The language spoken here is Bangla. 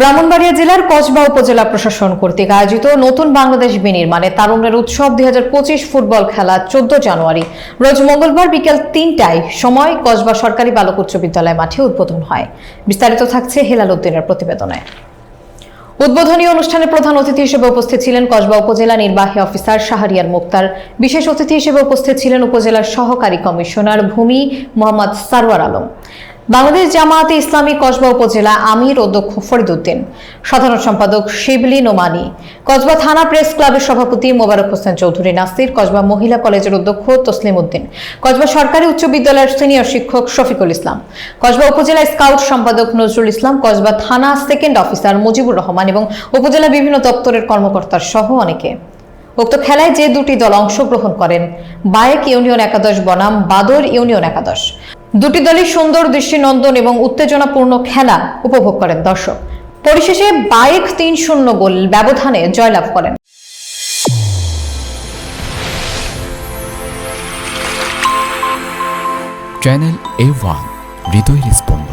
ব্রাহ্মণবাড়িয়া জেলার কসবা উপজেলা প্রশাসন কর্তৃক আয়োজিত নতুন বাংলাদেশ বিনির্মাণে তারুণ্যের উৎসব দুই হাজার পঁচিশ ফুটবল খেলা চোদ্দ জানুয়ারি। রোজ মঙ্গলবার বিকেল তিনটায় সময় কসবা সরকারি বালক উচ্চ বিদ্যালয় মাঠে উদ্বোধন হয়। বিস্তারিত থাকছে হেলাল উদ্দিনের প্রতিবেদনে। উদ্বোধনী অনুষ্ঠানে প্রধান অতিথি হিসেবে উপস্থিত ছিলেন কসবা উপজেলা নির্বাহী অফিসার শাহরিয়ার মুক্তার। বিশেষ অতিথি হিসেবে উপস্থিত ছিলেন উপজেলার সহকারী কমিশনার ভূমি মোহাম্মদ সারওয়ার আলম। বাংলাদেশ জামায়াতে ইসলামী কসবা উপজেলা আমির অধ্যক্ষ ফরিদউদ্দিন, সাধারণ সম্পাদক শিবলি নোমানি, কসবা থানা প্রেস ক্লাবের সভাপতি মোবারক হোসেন চৌধুরী নাসির, কসবা মহিলা কলেজের অধ্যক্ষ তসলিম উদ্দিন কসবা সরকারি উচ্চ বিদ্যালয়ের সিনিয়র শিক্ষক শফিকুল ইসলাম, কসবা উপজেলা স্কাউট সম্পাদক নজরুল ইসলাম, কসবা থানা সেকেন্ড অফিসার মুজিবুর রহমান এবং উপজেলা বিভিন্ন দপ্তরের কর্মকর্তার সহ অনেকে। উক্ত খেলায় যে দুটি দল অংশগ্রহণ করেন, বায়েক ইউনিয়ন একাদশ, বনাম বাদর ইউনিয়ন একাদশ। দুটি দলই সুন্দর দৃষ্টিনন্দন এবং উত্তেজনাপূর্ণ খেলা উপভোগ করেন দর্শক। পরিশেষে বাইক তিন শূন্য গোল ব্যবধানে জয়লাভ করেন। চ্যানেল এ ওয়ান, হৃদয়ের স্পন্দন।